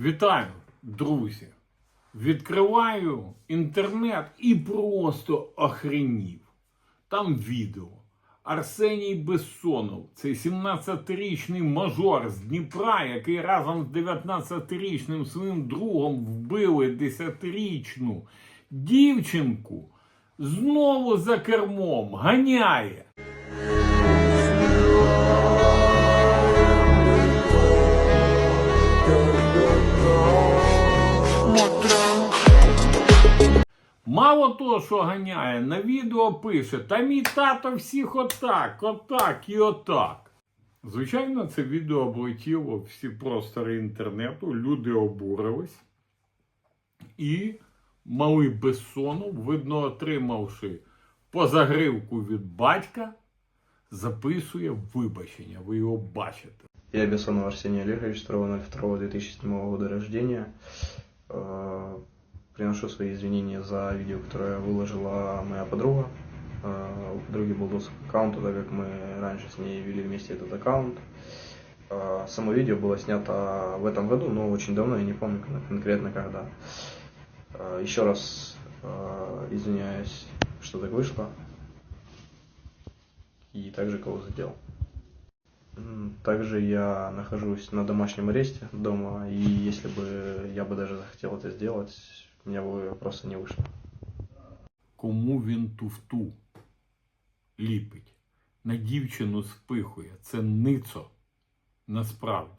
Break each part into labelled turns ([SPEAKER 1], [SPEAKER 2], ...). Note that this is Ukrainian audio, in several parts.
[SPEAKER 1] Вітаю, друзі! Відкриваю інтернет і просто охренів. Там відео. Арсеній Бессонов, цей 17-річний мажор з Дніпра, який разом з 19-річним своїм другом вбили 10-річну дівчинку, знову за кермом ганяє. Мало того, що ганяє, на відео пише, та мій тато всіх отак, отак і отак. Звичайно, це відео облетіло всі простори інтернету, люди обурились. І малий Бессонов, видно, отримавши позагривку від батька, записує вибачення. Ви його бачите.
[SPEAKER 2] Я Бессонов Арсений Олегович, 2.02.2007 года рождения. Э, Приношу свои извинения за видео, которое выложила моя подруга. Э, У подруги был доступ к аккаунту, так как мы раньше с ней вели вместе этот аккаунт. Э, Само видео было снято в этом году, но очень давно, я не помню кон- конкретно когда. Еще раз извиняюсь, что так вышло. И также кого задел. М, Также я нахожусь на домашнем аресте дома, и если бы я бы даже захотел это сделать, у меня бы просто не вышло.
[SPEAKER 1] Кому він туфту ліпить, на дівчину спихує. Це ницо. Насправді.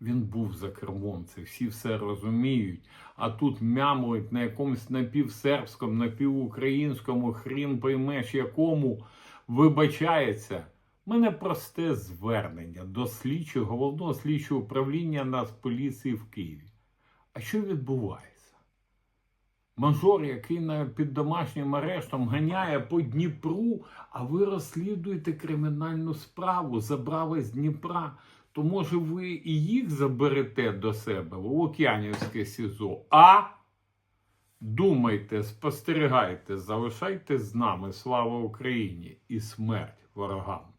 [SPEAKER 1] Він був за кермом, це всі все розуміють. А тут мямлить на якомусь напівсербському, напівукраїнському, хрін поймеш якому вибачається. Мене просте звернення до слідчого, головного слідчого управління Нацполіції в Києві. А що відбувається? Мажор, який під домашнім арештом ганяє по Дніпру, а ви розслідуєте кримінальну справу, забрали з Дніпра. То може ви і їх заберете до себе в Лук'янівське СІЗО? А думайте, спостерігайте, залишайтесь з нами. Слава Україні і смерть ворогам!